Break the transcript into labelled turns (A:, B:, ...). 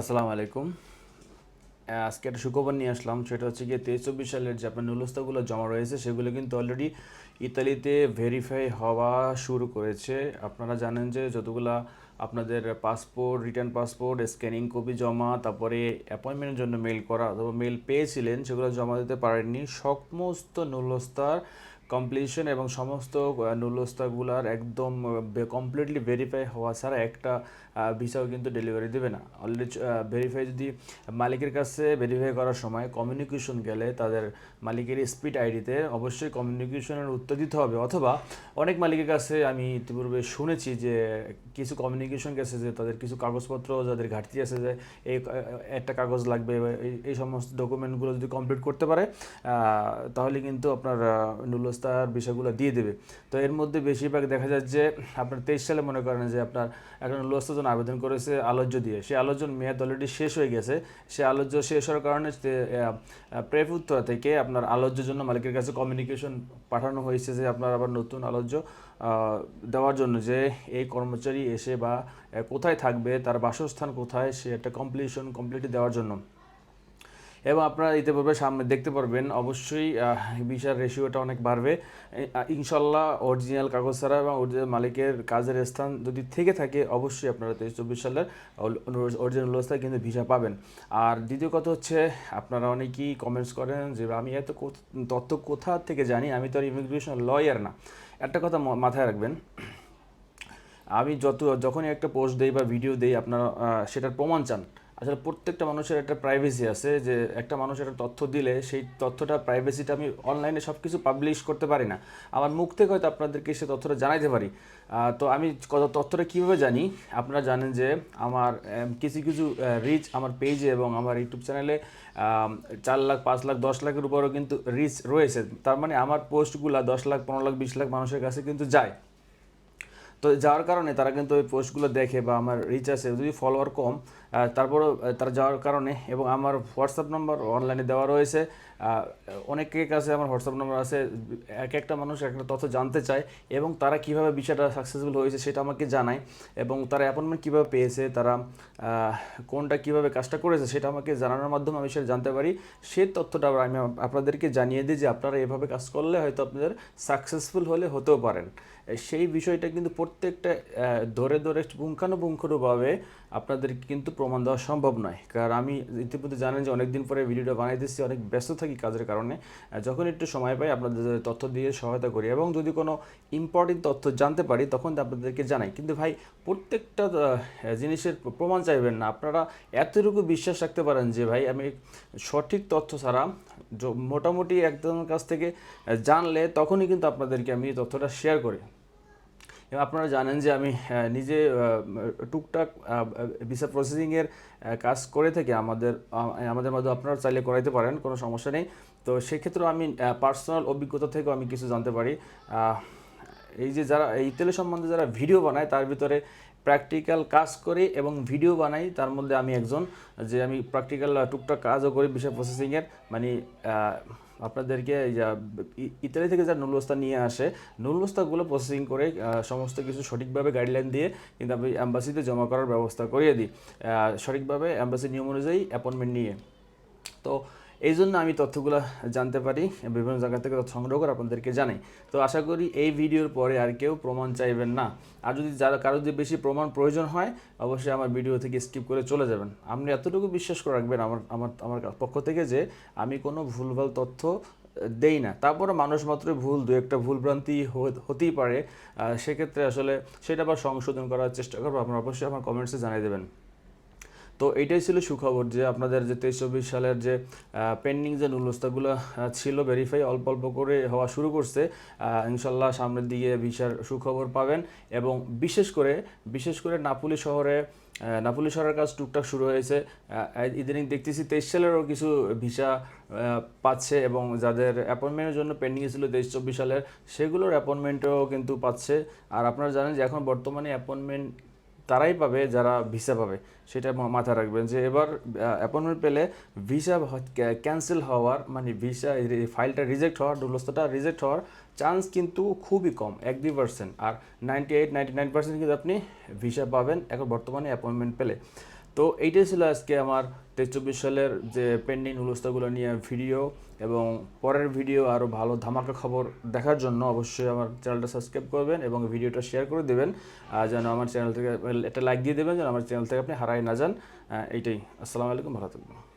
A: আসসালামু আলাইকুম। আজকে একটা সুখবর নিয়ে আসলাম, সেটা হচ্ছে গিয়ে তেইশ চব্বিশ সালের যে আপনার নুলস্তাগুলো জমা রয়েছে, সেগুলো কিন্তু অলরেডি ইতালিতে ভেরিফাই হওয়া শুরু করেছে। আপনারা জানেন যে যতগুলা আপনাদের passport return passport scanning copy জমা, তারপরে অ্যাপয়েন্টমেন্টের জন্য মেল করা অথবা মেল পেয়েছিলেন, সেগুলো জমা দিতে পারেননি। সমস্ত নুলস্তার কমপ্লিশন এবং সমস্ত নুলস্তাগুলার একদম কমপ্লিটলি ভেরিফাই হওয়া ছাড়া একটা ভিসাও কিন্তু ডেলিভারি দেবে না। অলরেডি ভেরিফাই যদি মালিকের কাছে ভেরিফাই করার সময় কমিউনিকেশন গেলে তাদের মালিকের স্পিড আইডিতে অবশ্যই কমিউনিকেশনের উত্তর দিতে হবে। অথবা অনেক মালিকের কাছে আমি ইতিপূর্বে শুনেছি যে কিছু কমিউনিকেশন গেছে যে তাদের কিছু কাগজপত্র, যাদের ঘাটতি আছে যে এই, একটা কাগজ লাগবে এই- সমস্ত ডকুমেন্টগুলো যদি কমপ্লিট করতে পারে তাহলে কিন্তু আপনার নুলস্তার বিষয়গুলো দিয়ে দেবে। তো এর মধ্যে বেশিরভাগ দেখা যায় যে আপনার তেইশ সালে মনে করেন যে আপনার এখন নুলস্তার জন্য আবেদন করেছে আলোচ্য দিয়ে। সেই আলোচন মেয়াদ অলরেডি শেষ হয়ে গেছে। সে আলোচ্য শেষ হওয়ার কারণে প্রেফ উত্তর থেকে আপনার আলোচ্যের জন্য মালিকের কাছে কমিউনিকেশন পাঠানো হয়েছে যে আপনার আবার নতুন আলোচ্য দেওয়ার জন্য যে এই কর্মচারী এসে বা কোথায় থাকবে, তার বাসস্থান কোথায়, সে একটা কমপ্লিশন কমপ্লিট দেওয়ার জন্য। এবং আপনারা ইতিপূর্বে সামনে দেখতে পারবেন, অবশ্যই ভিসার রেশিওটা অনেক বাড়বে। ইনশাল্লাহ অরিজিনাল কাগজ ছাড়া এবং অরিজিনাল মালিকের কাজের স্থান যদি থেকে থাকে, অবশ্যই আপনারা তেইশ চব্বিশ সালের অরিজিনাল অবস্থায় কিন্তু ভিসা পাবেন। আর দ্বিতীয় কথা হচ্ছে, আপনারা অনেকেই কমেন্টস করেন যে, আমি এত তথ্য কোথা থেকে জানি? আমি তো আর ইমিগ্রেশন লয়ার না। একটা কথা মাথায় রাখবেন, আমি যত, যখনই একটা পোস্ট দেই বা ভিডিও দেই, আপনারা সেটার প্রমাণ চান। আসলে প্রত্যেকটা মানুষের একটা প্রাইভেসি আছে যে একটা মানুষ একটা তথ্য দিলে সেই তথ্যটা প্রাইভেসিটা আমি অনলাইনে সব কিছু পাবলিশ করতে পারি না। আমার মুখ থেকে হয়তো আপনাদেরকে সে তথ্যটা জানাইতে পারি। তো আমি কত তথ্যটা কীভাবে জানি? আপনারা জানেন যে আমার কিছু কিছু রিচ আমার পেজে এবং আমার ইউটিউব চ্যানেলে চার লাখ, পাঁচ লাখ, দশ লাখের উপরও কিন্তু রিচ রয়েছে। তার মানে আমার পোস্টগুলা দশ লাখ, পনেরো লাখ, বিশ লাখ মানুষের কাছে কিন্তু যায়। তো যাওয়ার কারণে তারা কিন্তু ওই পোস্টগুলো দেখে বা আমার রিচ আছে। যদি ফলোয়ার কম তারপরেও তারা যাওয়ার কারণে এবং আমার হোয়াটসঅ্যাপ নম্বর অনলাইনে দেওয়া রয়েছে। অনেকের কাছে আমার হোয়াটসঅ্যাপ নম্বর আছে, এক একটা মানুষ এক একটা তথ্য জানতে চায় এবং তারা কীভাবে বিষয়টা সাকসেসফুল হয়েছে সেটা আমাকে জানায় এবং তারা অ্যাপয়েন্টমেন্ট কীভাবে পেয়েছে, তারা কোনটা কীভাবে কাজটা করেছে সেটা আমাকে জানানোর মাধ্যমে আমি সেটা জানতে পারি। সেই তথ্যটা আমি আপনাদেরকে জানিয়ে দিই যে আপনারা এভাবে কাজ করলে হয়তো আপনাদের সাকসেসফুল হলে হতেও পারেন। সেই বিষয়টা কিন্তু প্রত্যেকটা ধরে ধরে পুঙ্খানুপুঙ্খানুভাবে আপনাদের কিন্তু প্রমাণ দেওয়া সম্ভব নয়। কারণ আমি ইতিমধ্যে জানেন যে অনেক দিন পরে ভিডিওটা বানাইতেছি অনেক ব্যস্ত থাকি কাজের কারণে। যখন একটু সময় পাই, আপনাদের তথ্য দিয়ে সহায়তা করি এবং যদি কোনো ইম্পর্টেন্ট তথ্য জানতে পারি, তখন আপনাদেরকে জানাই। কিন্তু ভাই, প্রত্যেকটা জিনিসের প্রমাণ চাইবেন না। আপনারা এতটুকু বিশ্বাস রাখতে পারেন যে ভাই, আমি সঠিক তথ্য ছাড়া মোটামুটি একজনের কাছ থেকে জানলে তখনই কিন্তু আপনাদেরকে আমি তথ্যটা শেয়ার করি। আপনারা জানেন যে আমি নিজে টুকটাক ভিসা প্রসেসিংয়ের কাজ করে থেকে আমাদের আমাদের মধ্যে আপনারা চাইলে করাইতে পারেন, কোনো সমস্যা নেই। তো সেক্ষেত্রে আমি পার্সোনাল অভিজ্ঞতা থেকেও আমি কিছু জানতে পারি। এই যে যারা, এই ইতালি সম্বন্ধে যারা ভিডিও বানায়, তার ভিতরে প্র্যাকটিক্যাল কাজ করি এবং ভিডিও বানাই। তার মধ্যে আমি একজন যে আমি প্র্যাকটিক্যাল টুকটাক কাজও করি বিষয় প্রসেসিংয়ের মানে আপনাদেরকে ইতালি থেকে যা নুলবস্তা নিয়ে আসে, নুলবস্তাগুলো প্রসেসিং করে সমস্ত কিছু সঠিকভাবে গাইডলাইন দিয়ে কিন্তু আমি অ্যাম্বাসিতে জমা করার ব্যবস্থা করিয়ে দিই। সঠিকভাবে অ্যাম্বাসির নিয়ম অনুযায়ী অ্যাপয়েন্টমেন্ট নিয়ে। তো এই জন্য আমি তথ্যগুলো জানতে পারি, বিভিন্ন জায়গা থেকে তথ্য সংগ্রহ করে আপনাদেরকে জানাই। তো আশা করি এই ভিডিওর পরে আর কেউ প্রমাণ চাইবেন না। আর যদি যারা কারও যদি বেশি প্রমাণ প্রয়োজন হয়, অবশ্যই আমার ভিডিও থেকে স্কিপ করে চলে যাবেন। আপনি এতটুকু বিশ্বাস করে রাখবেন আমার আমার আমার পক্ষ থেকে যে আমি কোনো ভুলভাল তথ্য দেই না। তারপরে মানুষ মাত্র ভুল, দু একটা ভুল ভ্রান্তি হতেই পারে। সেক্ষেত্রে আসলে সেটা আবার সংশোধন করার চেষ্টা করব। আপনারা অবশ্যই আমার কমেন্টসে জানিয়ে দেবেন। তো এইটাই ছিল সুখবর যে আপনাদের যে তেইশ চব্বিশ সালের যে পেন্ডিং যে নুলস্তাগুলো ছিল ভেরিফাই অল্প অল্প করে হওয়া শুরু করছে ইনশাল্লাহ সামনের দিকে ভিসার সুখবর পাবেন এবং বিশেষ করে বিশেষ করে নাপুলি শহরে নাপুলি শহরের কাজ টুকটাক শুরু হয়েছে ইদানিং দেখতেছি তেইশ সালেরও কিছু ভিসা পাচ্ছে এবং যাদের অ্যাপয়েন্টমেন্টের জন্য পেন্ডিং ছিল তেইশ চব্বিশ সালের, সেগুলোর অ্যাপয়েন্টমেন্টও কিন্তু পাচ্ছে। আর আপনারা জানেন যে এখন বর্তমানে অ্যাপয়েন্টমেন্ট তারাই পাবে, যারা ভিসা পাবে। সেটা মাথায় রাখবেন যে এবার অ্যাপয়েন্টমেন্ট পেলে ভিসা ক্যান্সেল হওয়ার মানে ভিসা ফাইলটা রিজেক্ট হওয়ার দুলস্তটা রিজেক্ট হওয়ার চান্স কিন্তু খুবই কম, এক দুই পার্সেন্ট আর ninety eight ninety nine percent কিন্তু আপনি ভিসা পাবেন এখন বর্তমানে অ্যাপয়েন্টমেন্ট পেলে। তো এইটাই ছিল আজকে আমার তেইশ চব্বিশ সালের যে পেন্ডিং হুলস্তাগুলো নিয়ে ভিডিও এবং পরের ভিডিও আরও ভালো ধামাকা খবর দেখার জন্য অবশ্যই আমার চ্যানেলটা সাবস্ক্রাইব করবেন এবং ভিডিওটা শেয়ার করে দেবেন যেন আমার চ্যানেল থেকে একটা লাইক দিয়ে দেবেন, যেন আমার চ্যানেল থেকে আপনি হারাই না যান। এইটাই। আসসালামু আলাইকুম, ভালো থাকবেন।